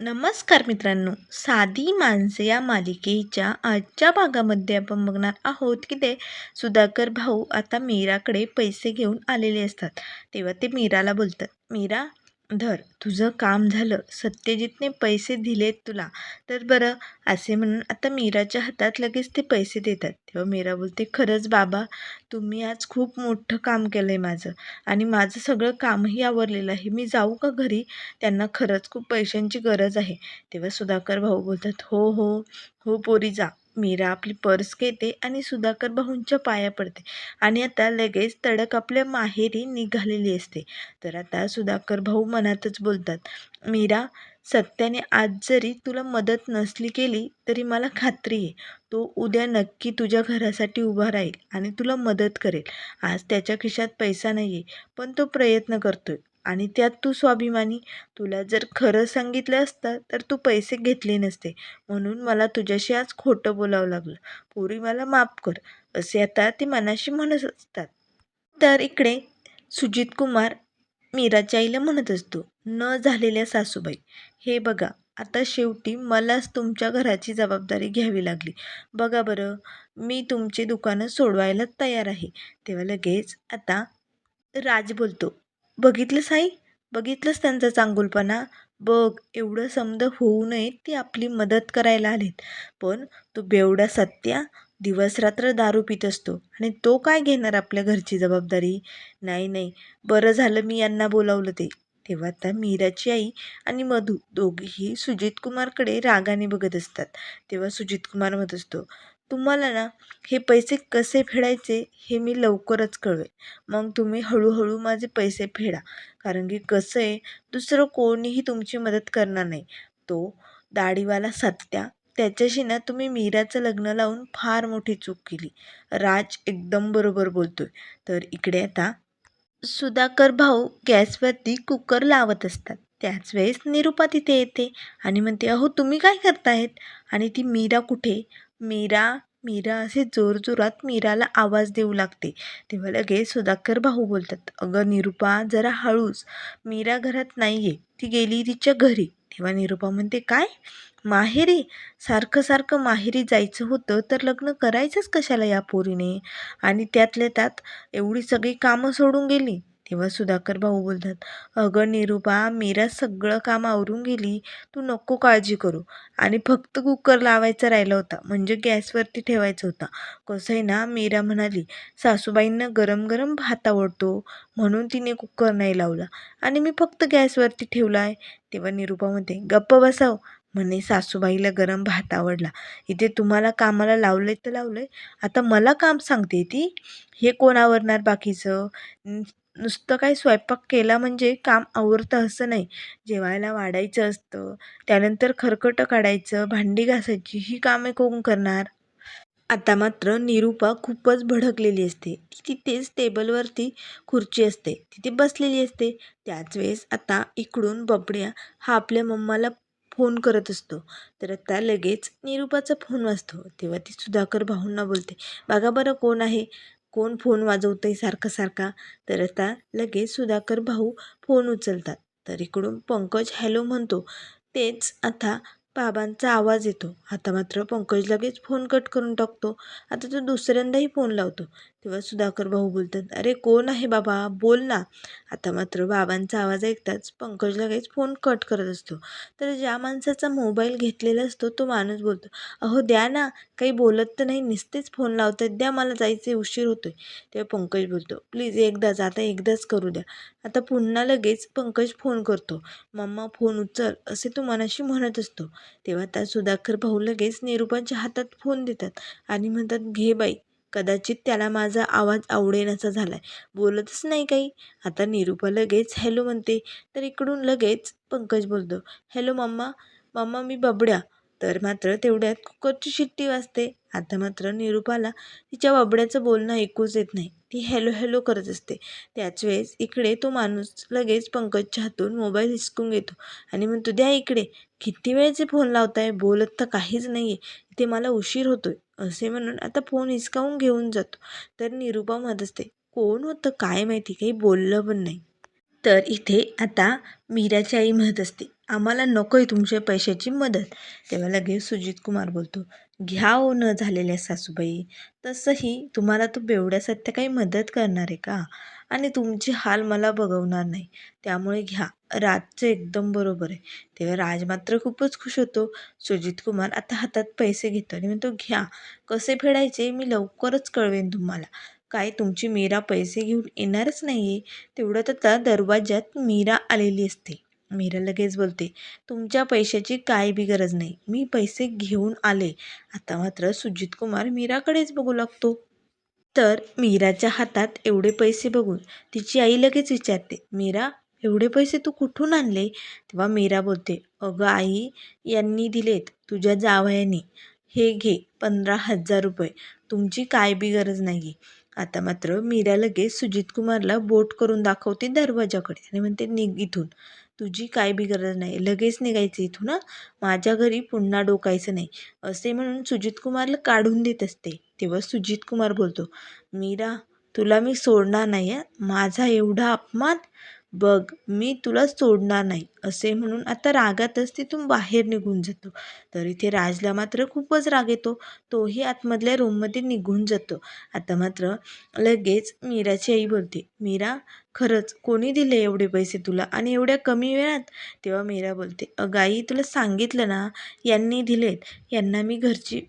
नमस्कार मित्रांनो. साधी माणसे या मालिकेच्या आजच्या भागामध्ये आपण बघणार आहोत की ते सुधाकर भाऊ आता मीराकडे पैसे घेऊन आलेले असतात. तेव्हा ते मीराला बोलतात. मीरा धर तुझं काम झालं सत्यजितने पैसे दिलेत तुला. तर बरं असे म्हणून आता मीराच्या हातात लगेच ते पैसे देतात. तेव्हा मीरा बोलते खरंच बाबा तुम्ही आज खूप मोठं काम केलं आहे माझं आणि माझं सगळं कामही आवरलेलं आहे. मी जाऊ का घरी? त्यांना खरंच खूप पैशांची गरज आहे. तेव्हा सुधाकर भाऊ बोलतात हो हो हो पोरी जा. मीरा आपली पर्स घेते आणि सुधाकर भाऊंच्या पाया पडते. आणि आता लगेच तडक आपल्या माहेरी निघालेली असते. तर आता सुधाकर भाऊ मनातच बोलतात मीरा सत्याने आज जरी तुला मदत नसली केली तरी मला खात्री आहे. तो उद्या नक्की तुझ्या घरासाठी उभा राहील आणि तुला मदत करेल. आज त्याच्या खिशात पैसा नाही आहे पण तो प्रयत्न करतोय. आणि त्यात तू स्वाभिमानी. तुला जर खरं सांगितलं असतं तर तू पैसे घेतले नसते. म्हणून मला तुझ्याशी आज खोटं बोलावं लागलं. पोरी मला माफ कर असे आता ते मनाशी म्हणत असतात. तर इकडे सुजित कुमार मीराच्या आईला म्हणत असतो न झालेल्या सासूबाई हे बघा आता शेवटी मलाच तुमच्या घराची जबाबदारी घ्यावी लागली. बघा बरं मी तुमची दुकानं सोडवायला तयार आहे. तेव्हा लगेच आता राज बोलतो बघितलं साई बघितलंस त्यांचा चांगुलपणा? बघ एवढं समद होऊ नये ती आपली मदत करायला आलेत. पण तो बेवडा सत्या दिवसरात्र दारू पित असतो आणि तो काय घेणार आपल्या घरची जबाबदारी? नाही नाही. बरं झालं मी यांना बोलावलं ते. तेव्हा आता मीराची आई आणि मधू दोघेही सुजित कुमारकडे रागाने बघत असतात. तेव्हा सुजित कुमार म्हणत असतो तुम्हाला ना हे पैसे कसे फेडायचे हे मी लवकरच कळवेल. मग तुम्ही हळूहळू माझे पैसे फेडा. कारण की कसं आहे दुसरं कोणीही तुमची मदत करणार नाही. तो दाढीवाला सत्या त्याच्याशी ना तुम्ही मीराचं लग्न लावून फार मोठी चूक केली. राज एकदम बरोबर बोलतोय. तर इकडे आता सुधाकर भाऊ गॅसवरती कुकर लावत असतात. त्याच वेळेस निरुपा तिथे येते आणि म्हणते अहो तुम्ही काय करतायत आणि ती मीरा कुठे? मीरा मीरा असे जोरजोरात मीराला आवाज देऊ लागते. तेव्हा लगेच सुधाकर भाऊ बोलतात अगं निरुपा जरा हळूच. मीरा घरात नाही आहे ती गेली तिच्या घरी. तेव्हा निरुपा म्हणते काय? माहेरी? सारखं सारखं माहेरी जायचं होतं तर लग्न करायचंच कशाला या पोरीने? आणि त्यातल्या त्यात एवढी सगळी कामं सोडून गेली. तेव्हा सुधाकर भाऊ बोलतात अगं निरुपा मीरा सगळं काम आवरून गेली तू नको काळजी करू. आणि फक्त कुकर लावायचा राहिला होता म्हणजे गॅसवरती ठेवायचा होता. कसं आहे ना मीरा म्हणाली सासूबाईंना गरम गरम भात आवडतो. म्हणून तिने कुकर नाही लावला. आणि मी फक्त गॅसवरती ठेवला आहे तेव्हा निरुपा म्हणते गप्प बसाव. म्हणे सासूबाईला गरम भात आवडला. इथे तुम्हाला कामाला लावलंय तर लावलंय. आता मला काम सांगते ती. हे कोण आवरणार बाकीचं? नुसतं काय स्वयंपाक केला म्हणजे काम आवरतं असं नाही. जेवायला वाढायचं असतं. त्यानंतर खरकटं काढायचं भांडी घासायची ही कामे कोण करणार? आता मात्र निरूपा खूपच भडकलेली असते. ती तिथेच टेबलवरती खुर्ची असते. तिथे बसलेली असते. त्याच वेळेस आता इकडून बबड्या हा आपल्या मम्माला फोन करत असतो. तर आता लगेच निरूपाचा फोन वाजतो. तेव्हा ती सुधाकर भाऊंना बोलते बघा बरं कोण आहे? कोण फोन वाजवतं आहे सारखा सारखा. तर आता लगेच सुधाकर भाऊ फोन उचलतात. तर इकडून पंकज हॅलो म्हणतो. तेच आता बाबांचा आवाज येतो. आता मात्र पंकज लगेच फोन कट करून टाकतो. आता तो दुसऱ्यांदाही फोन लावतो. तेव्हा सुधाकर भाऊ बोलतात अरे कोण आहे बाबा? बोल ना. आता मात्र बाबांचा आवाज ऐकताच पंकज लगेच फोन कट करत असतो. तर ज्या माणसाचा मोबाईल घेतलेला असतो तो माणूस बोलतो अहो द्या ना. काही बोलत तर नाही नुसतेच फोन लावतात द्या मला जायचे उशीर होतोय. तेव्हा पंकज बोलतो प्लीज एकदाच आता एकदाच करू द्या. आता पुन्हा लगेच पंकज फोन करतो मम्मा फोन उचल असे तो मनाशी म्हणत असतो. तेव्हा त्या सुधाकर भाऊ लगेच निरुपांच्या हातात फोन देतात आणि म्हणतात घे बाई कदाचित त्याला माझा आवाज आवडेनासा झाला आहे बोलतच नाही काही. आता निरूपा लगेच हॅलो म्हणते. तर इकडून लगेच पंकज बोलतो हॅलो मम्मा मम्मा मी बबड्या. तर मात्र तेवढ्यात कुकरची शिट्टी वाजते. आता मात्र निरूपाला तिच्या बाबड्याचं बोलणं ऐकूच येत नाही. ती हॅलो हॅलो करत असते. त्याच वेळेस इकडे तो माणूस लगेच पंकजच्या हातून मोबाईल हिसकून घेतो आणि म्हणतो द्या इकडे. किती वेळचे फोन लावताय? बोलत तर काहीच नाही आहे इथे मला उशीर होतोय. असे म्हणून आता फोन हिसकावून घेऊन जातो. तर निरूपा म्हणत असते कोण होतं? काय माहिती? काही बोललं पण नाही. तर इथे आता मीराची आई म्हणत असते आम्हाला नको आहे तुमच्या पैशाची मदत. तेव्हा लगेच सुजित कुमार बोलतो घ्या हो न झालेल्या सासूबाई तसंही तुम्हाला तो बेवड्या काही मदत करणार आहे का? आणि तुमची हाल मला बघवणार नाही त्यामुळे घ्या राजचं एकदम बरोबर आहे. तेव्हा राज मात्र खूपच खुश होतो. सुजित कुमार आता हातात पैसे घेतो आणि म्हणतो घ्या कसे फेडायचे मी लवकरच कळवेन तुम्हाला. काय तुमची मीरा पैसे घेऊन येणारच नाही आहे तेवढ्यात आता दरवाज्यात मीरा आलेली असते. मीरा लगेच बोलते तुमच्या पैशाची काय बी गरज नाही. मी पैसे घेऊन आले. आता मात्र सुजित कुमार मीराकडेच बघू लागतो. तर मीराच्या हातात एवढे पैसे बघून तिची आई लगेच विचारते मीरा एवढे पैसे तू कुठून आणले? तेव्हा मीरा बोलते अगं आई यांनी दिलेत. तुझ्या जावयाने. हे घे पंधरा हजार रुपये. तुमची काय बी गरज नाही आता मात्र मीरा लगेच सुजित कुमारला बोट करून दाखवते दरवाजाकडे आणि म्हणते निघ इथून. तुझी काय बी गरज नाही. लगेच निघायचं इथून माझ्या घरी पुन्हा डोकायचं नाही. असे म्हणून सुजित कुमारला काढून देत असते. तेव्हा सुजित कुमार बोलतो मीरा तुला मी सोडणार नाही आहे माझा एवढा अपमान बघ मी तुला सोडणार नाही असे म्हणून आता रागातच तिथून बाहेर निघून जातो. तर इथे राजला मात्र खूपच राग येतो. तोही आतमधल्या रूममध्ये निघून जातो. आता मात्र लगेच मीराची आई बोलते मीरा खरंच कोणी दिले एवढे पैसे तुला आणि एवढ्या कमी वेळात? तेव्हा मीरा बोलते अगं आई तुला सांगितलं ना यांनी दिलेत. यांना मी घरची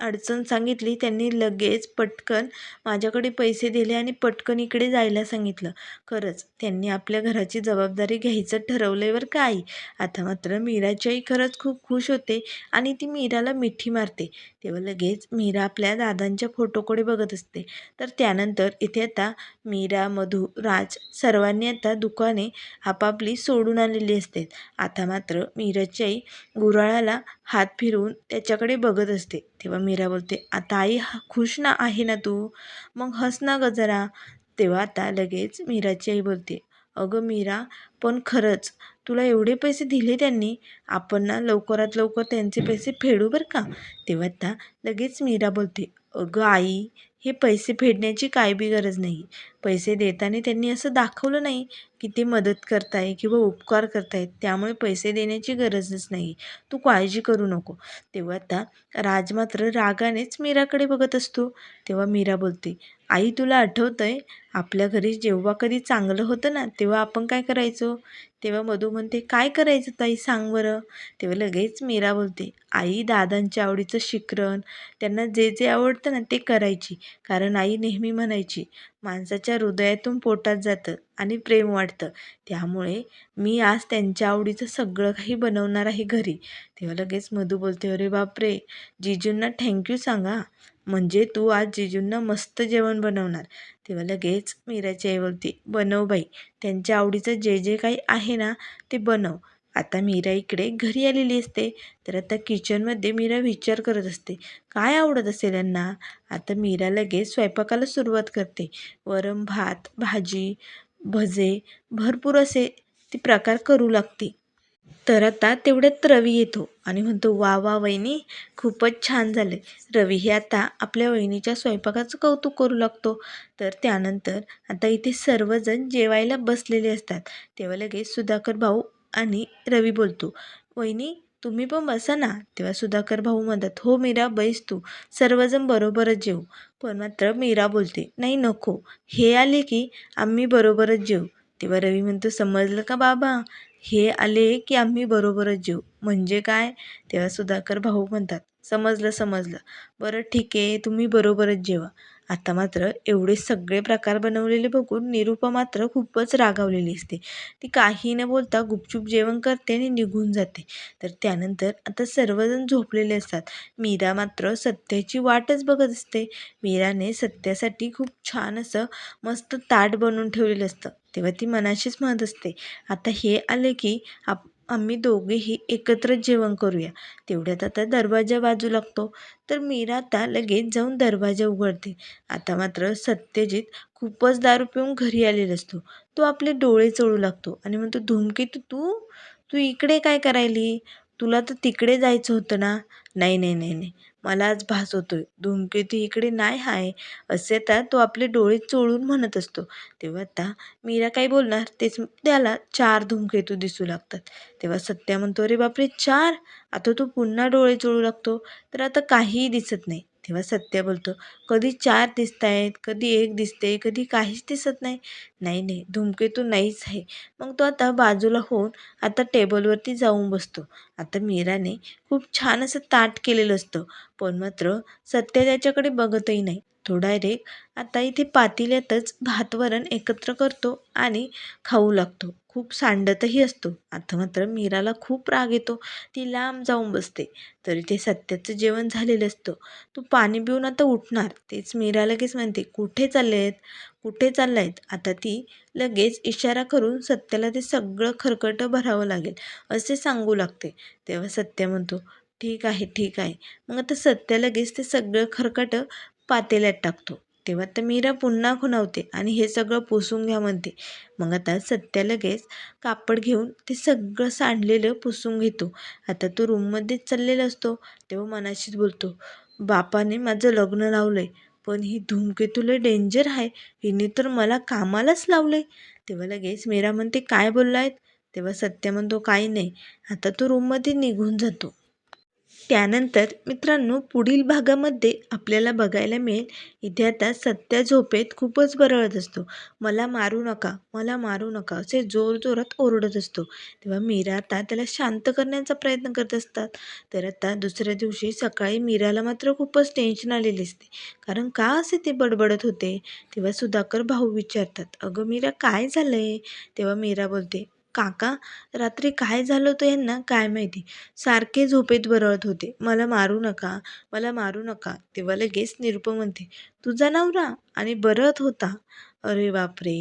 अडचण सांगितली त्यांनी लगेच पटकन माझ्याकडे पैसे दिले आणि पटकन इकडे जायला सांगितलं. खरंच त्यांनी आपल्या घराची जबाबदारी घ्यायचं ठरवल्यावर काय आता मात्र मीराची आई खरंच खूप खुश होते आणि ती मीराला मिठी मारते. तेव्हा लगेच मीरा आपल्या दादांच्या फोटोकडे बघत असते. तर त्यानंतर इथे आता मीरा मधू राज सर्वांनी आता दुकाने आपापली सोडून आलेली असते आता मात्र मीराची आई गुराळाला हात फिरवून त्याच्याकडे बघत असते. तेव्हा मीरा बोलते आता आई खुश ना आहे ना तू? मग हस ना ग जरा. तेव्हा आता लगेच मीराची आई बोलते अगं मीरा पण खरंच तुला एवढे पैसे दिले त्यांनी? आपण ना लवकरात लवकर त्यांचे पैसे फेडू बरं का? तेव्हा आता लगेच मीरा बोलते अगं आई हे पैसे फेडण्याची काय बी गरज नाही. पैसे देताना त्यांनी असं दाखवलं नाही. किती मदत करत आहे किंवा उपकार करतायत त्यामुळे पैसे देण्याची गरजच नाही. तू काळजी करू नको. तेव्हा आता राज मात्र रागानेच मीराकडे बघत असतो. तेव्हा मीरा बोलते आई तुला आठवतं आहे आपल्या घरी जेव्हा कधी चांगलं होतं ना तेव्हा आपण काय करायचो? तेव्हा मधू म्हणते काय करायचं ताई सांग बरं. तेव्हा लगेच मीरा बोलते आई दादांच्या आवडीचं शिकरण त्यांना जे जे आवडतं ना ते करायची. कारण आई नेहमी म्हणायची माणसाच्या हृदयातून पोटात जातं आणि प्रेम वाटतं त्यामुळे मी आज त्यांच्या आवडीचं सगळं काही बनवणार आहे घरी. तेव्हा लगेच मधू बोलते अरे बापरे! जिजूंना थँक्यू सांगा. म्हणजे तू आज जिजूंना मस्त जेवण बनवणार. तेव्हा लगेच मीराची आई बोलते बनव बाई त्यांच्या आवडीचं जे जे काही आहे ना ते बनव. आता मीरा इकडे घरी आलेली असते. तर आता किचनमध्ये मीरा विचार करत असते. काय आवडत असेल यांना? आता मीरा लगेच स्वयंपाकाला सुरुवात करते. वरण भात भाजी भजे भरपूर असे ती प्रकार करू लागते. तर आता तेवढ्यात रवी येतो आणि म्हणतो वा वा वहिनी खूपच छान झालं. रवी हे आता आपल्या वहिनीच्या स्वयंपाकाचं कौतुक करू लागतो. तर त्यानंतर आता इथे सर्वजण जेवायला बसलेले असतात. तेव्हा लगेच सुधाकर भाऊ आणि रवी बोलतो वहिनी तुम्ही पण बसा ना तेव्हा सुधाकर भाऊ म्हणतात हो मीरा बैस तू सर्वजण बरोबरच जेऊ. पण मात्र मीरा बोलते नाही नको हे आले की आम्ही बरोबरच जेऊ. तेव्हा रवी म्हणतो समजलं का बाबा? हे आले की आम्ही बरोबरच जेऊ. म्हणजे काय? तेव्हा सुधाकर भाऊ म्हणतात समजलं समजलं. बरं ठीक आहे तुम्ही बरोबरच जेवा. आता मात्र एवढे सगळे प्रकार बनवलेले बघून निरूपा मात्र खूपच रागावलेली असते. ती काही न बोलता गुपचूप जेवण करते आणि निघून जाते. तर त्यानंतर आता सर्वजण झोपलेले असतात. मीरा मात्र सत्याची वाटच बघत असते. मीराने सत्यासाठी खूप छान असं मस्त ताट बनवून ठेवलेलं असतं. तेव्हा ती मनाशीच म्हणत असते. आता हे आले की आप आम्ही दोघेही एकत्रच जेवण करूया. तेवढ्यात आता दरवाजा बाजू लागतो. तर मीरा आता लगेच जाऊन दरवाजा उघडते. आता मात्र सत्यजित खूपच दारू पिऊन घरी आलेला असतो. तो आपले डोळे चळू लागतो आणि म्हणतो धूमकेतू तू? तू इकडे काय करायली? तुला तर तिकडे जायचं होतं ना? नाही नाही नाही नाही. मलाच भास होतोय. धूमकेतू इकडे नाही आहे असे आता तो आपले डोळे चोळून म्हणत असतो. तेव्हा आता मीरा काही बोलणार? तेच त्याला चार धूमकेतू दिसू लागतात. तेव्हा सत्या म्हणतो अरे बापरे चार? आता तो पुन्हा डोळे चोळू लागतो. तर आता काहीही दिसत नाही. तेव्हा सत्या बोलतो. कधी चार दिसत आहेत कधी एक दिसते कधी काहीच दिसत नाही. नाही नाही धूमकेतू नाहीच आहे. मग तो आता बाजूला होऊन आता टेबलवरती जाऊन बसतो. आता मीराने खूप छान असं ताट केलेलं असतं. पण मात्र सत्या त्याच्याकडे बघतही नाही. तो डायरेक्ट आता इथे पातेल्यातच भात वरण एकत्र करतो आणि खाऊ लागतो. खूप सांडतही असतो. आता मात्र मीराला खूप राग येतो. ती लांब जाऊन बसते. तरी ते सत्याचं जेवण झालेलं असतं. तू पाणी पिऊन आता उठणार. तेच मीरा लगेच म्हणते कुठे चालले आहेत कुठे चाललायत? आता ती लगेच इशारा करून सत्याला ते सगळं खरकटं भरावं लागेल. असे सांगू लागते. तेव्हा सत्या म्हणतो ठीक आहे ठीक आहे. मग आता सत्या लगेच ते सगळं खरकटं पातेल्यात टाकतो. तेव्हा तर मीरा पुन्हा खुणावते आणि हे सगळं पुसून घ्या म्हणते. मग आता सत्या लगेच कापड घेऊन ते सगळं सांडलेलं पुसून घेतो. आता तो रूममध्येच चाललेला असतो. तेव्हा मनाशीच बोलतो बापाने माझं लग्न लावलं आहे पण ही धूमकेतूला डेंजर आहे. हिने तर मला कामालाच लावलं आहे तेव्हा लगेच मीरा म्हणते काय बोलला आहेत तेव्हा सत्य म्हणतो काही नाही. आता तो रूममध्ये निघून जातो. त्यानंतर मित्रांनो पुढील भागामध्ये आपल्याला बघायला मिळेल इथे आता सत्या झोपेत खूपच बरळत असतो. मला मारू नका मला मारू नका असे जोरजोरात ओरडत असतो. तेव्हा मीरा आता त्याला शांत करण्याचा प्रयत्न करत असतात. तर आता दुसऱ्या दिवशी सकाळी मीराला मात्र खूपच टेन्शन आलेले असते कारण का असे ते बडबडत होते? तेव्हा सुधाकर भाऊ विचारतात अगं मीरा काय झालं आहे तेव्हा मीरा बोलते काका रात्री काय झालं होतं यांना? काय माहिती. सारखे झोपेत बरळत होते. मला मारू नका मला मारू नका. तेव्हा लगेच निरुपम म्हणते तुझा नवरा? आणि बरळत होता. अरे बापरे!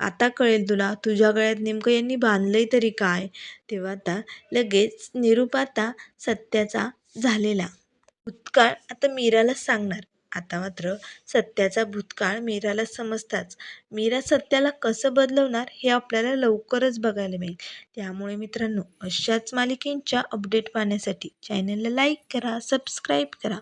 आता कळेल तुला. तुझ्या गळ्यात नेमकं यांनी बांधलंय तरी काय? तेव्हा आता लगेच निरूप आता सत्याचा झालेला. भूतकाळ आता मीराला सांगणार. आता मात्र सत्याचा भूतकाळ मीराला समजताच. मीरा सत्याला कसं बदलवणार हे आपल्याला लवकरच बघायला मिळेल. त्यामुळे मित्रांनो अशाच मालिकेंच्या अपडेट पाहण्यासाठी चॅनलला लाईक करा सबस्क्राईब करा.